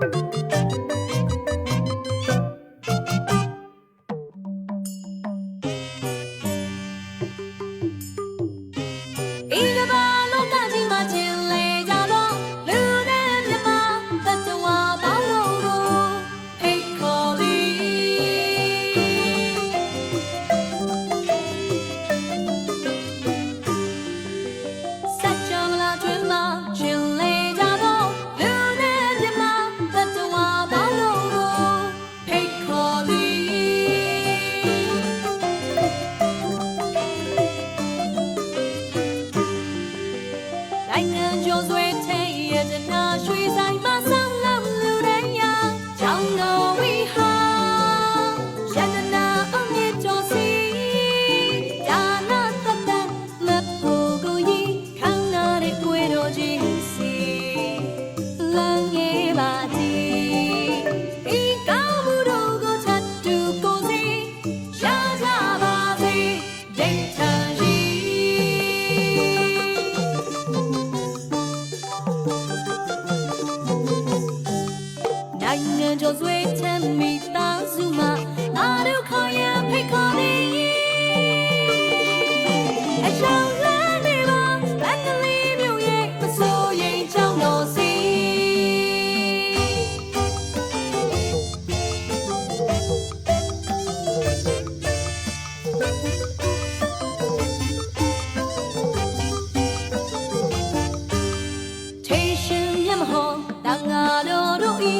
Mm-hmm. မဟောတန်ဃာတော်တို့ဤ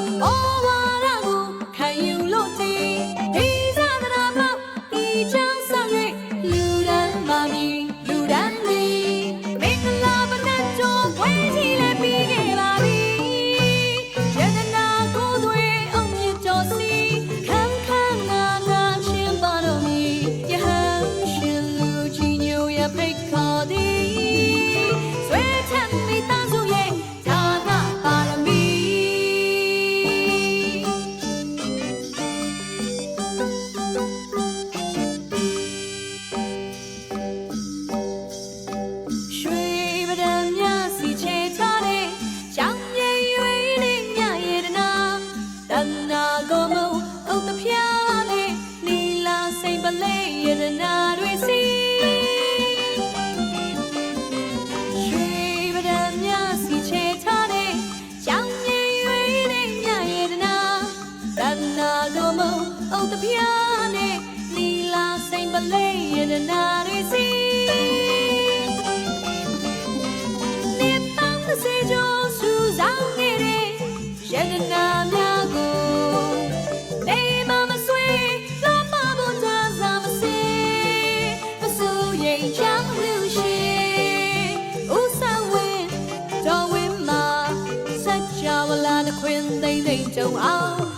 နှခွင်သိ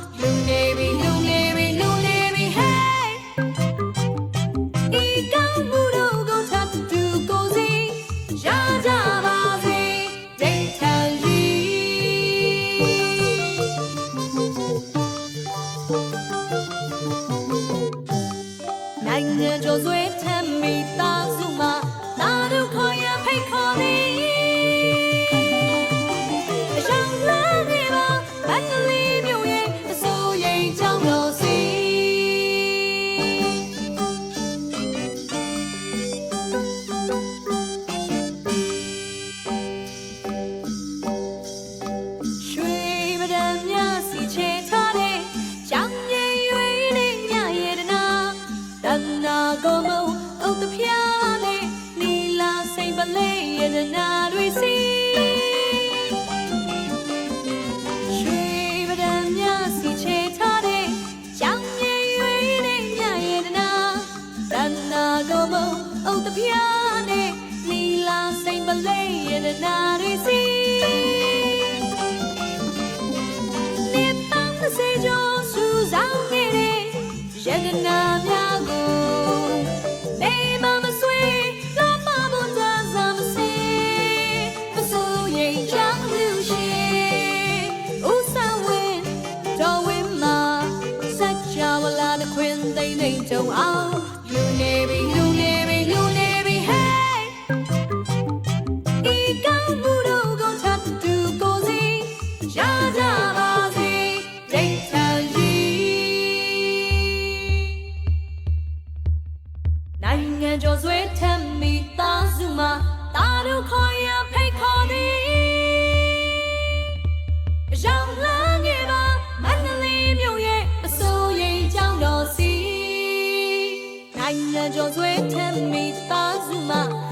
ချိန်ကြုံအောင်လူနေပြီလူနေပြီလူနေပြီ hey ဒီကမှုတော့ကိုချတ်တူကိုစီရကြ Me desarma. tazma